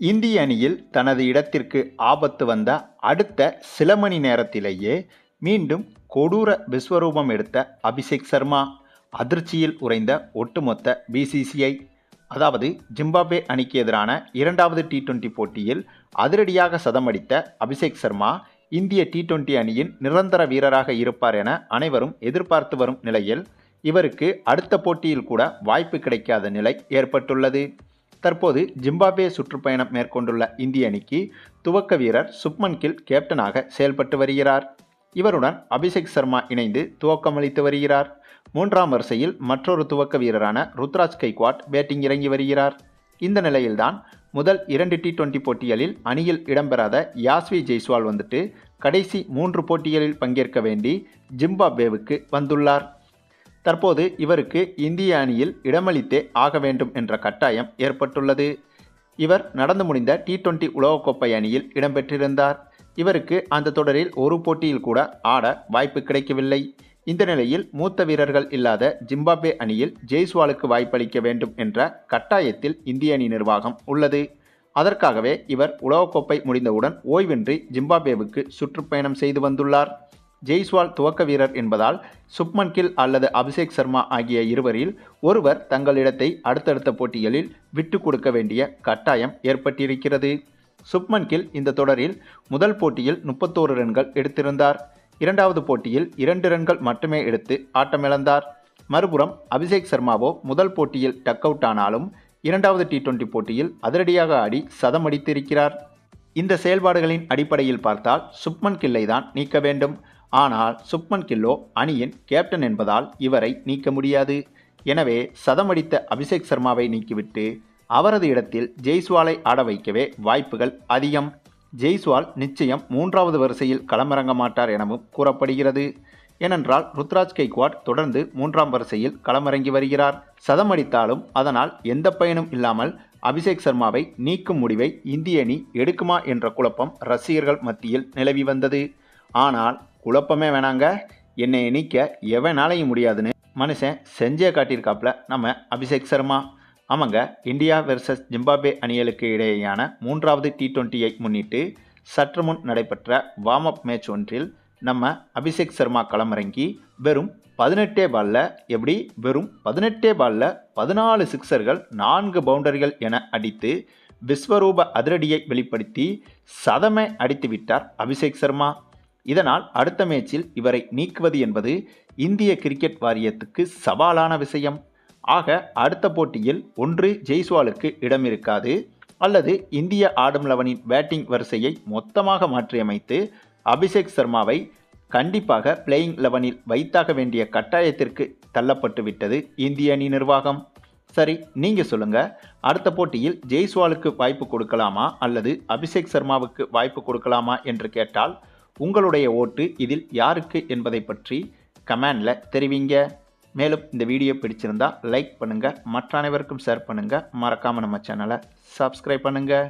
இந்திய அணியில் தனது இடத்திற்கு ஆபத்து வந்த அடுத்த சில மணி நேரத்திலேயே மீண்டும் கொடூர விஸ்வரூபம் எடுத்த அபிஷேக் சர்மா அதிர்ச்சியில் உறைந்த ஒட்டுமொத்த பிசிசிஐ அதாவது ஜிம்பாப்வே அணிக்கு எதிரான இரண்டாவது டி டுவெண்ட்டி போட்டியில் அதிரடியாக சதமடித்த அபிஷேக் சர்மா இந்திய டி டுவெண்டி அணியின் நிரந்தர வீரராக இருப்பார் என அனைவரும் எதிர்பார்த்து வரும் நிலையில் இவருக்கு அடுத்த போட்டியில் கூட வாய்ப்பு கிடைக்காத நிலை ஏற்பட்டுள்ளது. தற்போது ஜிம்பாப்வே சுற்றுப்பயணம் மேற்கொண்டுள்ள இந்திய அணிக்கு துவக்க வீரர் சுப்மன் கில் கேப்டனாக செயல்பட்டு வருகிறார். இவருடன் அபிஷேக் சர்மா இணைந்து துவக்கமளித்து வருகிறார். மூன்றாம் வரிசையில் மற்றொரு துவக்க வீரரான ருத்ராஜ் கைக்வாட் பேட்டிங் இறங்கி வருகிறார். இந்த நிலையில்தான் முதல் இரண்டு டி டுவெண்டி போட்டிகளில் அணியில் இடம்பெறாத யாஸ்வி ஜெய்ஸ்வால் வந்துட்டு கடைசி மூன்று போட்டிகளில் பங்கேற்க வேண்டி ஜிம்பாப்வேவுக்கு வந்துள்ளார். தற்போது இவருக்கு இந்திய அணியில் இடமளித்தே ஆக வேண்டும் என்ற கட்டாயம் ஏற்பட்டுள்ளது. இவர் நடந்து முடிந்த டி டுவெண்டி உலகக்கோப்பை அணியில் இடம்பெற்றிருந்தார். இவருக்கு அந்த தொடரில் ஒரு போட்டியில் கூட ஆட வாய்ப்பு கிடைக்கவில்லை. இந்த நிலையில் மூத்த வீரர்கள் இல்லாத ஜிம்பாப்வே அணியில் ஜெய்ஸ்வாலுக்கு வாய்ப்பளிக்க வேண்டும் என்ற கட்டாயத்தில் இந்திய அணி நிர்வாகம் உள்ளது. அதற்காகவே இவர் உலகக்கோப்பை முடிந்தவுடன் ஓய்வின்றி ஜிம்பாப்வேவுக்கு சுற்றுப்பயணம் செய்து வந்துள்ளார். ஜெய்ஸ்வால் துவக்க வீரர் என்பதால் சுப்மன் கில் அல்லது அபிஷேக் சர்மா ஆகிய இருவரில் ஒருவர் தங்களிடத்தை அடுத்தடுத்த போட்டிகளில் விட்டு கொடுக்க வேண்டிய கட்டாயம் ஏற்பட்டிருக்கிறது. சுப்மன் கில் இந்த தொடரில் முதல் போட்டியில் முப்பத்தோரு ரன்கள் எடுத்திருந்தார். இரண்டாவது போட்டியில் இரண்டு ரன்கள் மட்டுமே எடுத்து ஆட்டமிழந்தார். மறுபுறம் அபிஷேக் சர்மாவோ முதல் போட்டியில் டக் அவுட் ஆனாலும் இரண்டாவது டி டுவெண்டி போட்டியில் அதிரடியாக ஆடி சதமடித்திருக்கிறார் இந்த செயல்பாடுகளின் அடிப்படையில் பார்த்தால் சுப்மன் கில்லை தான் நீக்க வேண்டும். ஆனால் சுப்மன் கில்லோ அணியின் கேப்டன் என்பதால் இவரை நீக்க முடியாது. எனவே சதமடித்த அபிஷேக் சர்மாவை நீக்கிவிட்டு அவரது இடத்தில் ஜெய்ஸ்வாலை ஆட வைக்கவே வாய்ப்புகள் அதிகம். ஜெய்ஸ்வால் நிச்சயம் மூன்றாவது வரிசையில் களமிறங்க மாட்டார் எனவும் கூறப்படுகிறது. ஏனென்றால் ருத்ராஜ் கெய்க்வாட் தொடர்ந்து மூன்றாம் வரிசையில் களமிறங்கி வருகிறார். சதமடித்தாலும் அதனால் எந்த பயனும் இல்லாமல் அபிஷேக் சர்மாவை நீக்கும் முடிவை இந்திய அணி எடுக்குமா என்ற குழப்பம் ரசிகர்கள் மத்தியில் நிலவி வந்தது. ஆனால் குழப்பமே வேணாங்க. என்னை நீக்க எவனாலையும் முடியாதுன்னு மனுஷன் செஞ்சே காட்டியிருக்காப்புல. நம்ம அபிஷேக் சர்மா. ஆமாங்க இந்தியா வெர்சஸ் ஜிம்பாப்வே அணிகளுக்கு இடையேயான மூன்றாவது டி டுவெண்ட்டியை முன்னிட்டு சற்று முன் நடைபெற்ற வார்ம் அப் மேட்ச் ஒன்றில் நம்ம அபிஷேக் சர்மா களமிறங்கி வெறும் பதினெட்டே பாலில் எப்படி? வெறும் பதினெட்டே பாலில் பதினாலு சிக்சர்கள் நான்கு பவுண்டரிகள் என அடித்து விஸ்வரூப அதிரடியை வெளிப்படுத்தி சதமே அடித்து விட்டார் அபிஷேக் சர்மா. இதனால் அடுத்த மேட்சில் இவரை நீக்குவது என்பது இந்திய கிரிக்கெட் வாரியத்துக்கு சவாலான விஷயம். ஆக அடுத்த போட்டியில் ஒன்று ஜெய்ஸ்வாலுக்கு இடம் இருக்காது அல்லது இந்திய ஆடும் லெவனின் பேட்டிங் வரிசையை மொத்தமாக மாற்றியமைத்து அபிஷேக் சர்மாவை கண்டிப்பாக பிளேயிங் லெவனில் வைத்தாக வேண்டிய கட்டாயத்திற்கு தள்ளப்பட்டு விட்டது இந்திய அணி நிர்வாகம். சரி நீங்கள் சொல்லுங்கள் அடுத்த போட்டியில் ஜெய்ஸ்வாலுக்கு வாய்ப்பு கொடுக்கலாமா? அல்லது அபிஷேக் சர்மாவுக்கு வாய்ப்பு கொடுக்கலாமா? என்று கேட்டால் உங்களுடைய ஓட்டு இதில் யாருக்கு என்பதை பற்றி கமெண்டில் தெரிவிங்க. மேலும் இந்த வீடியோ பிடிச்சிருந்தால் லைக் பண்ணுங்கள் மற்ற அனைவருக்கும் ஷேர் பண்ணுங்கள் மறக்காமல் நம்ம சேனலை சப்ஸ்கிரைப் பண்ணுங்கள்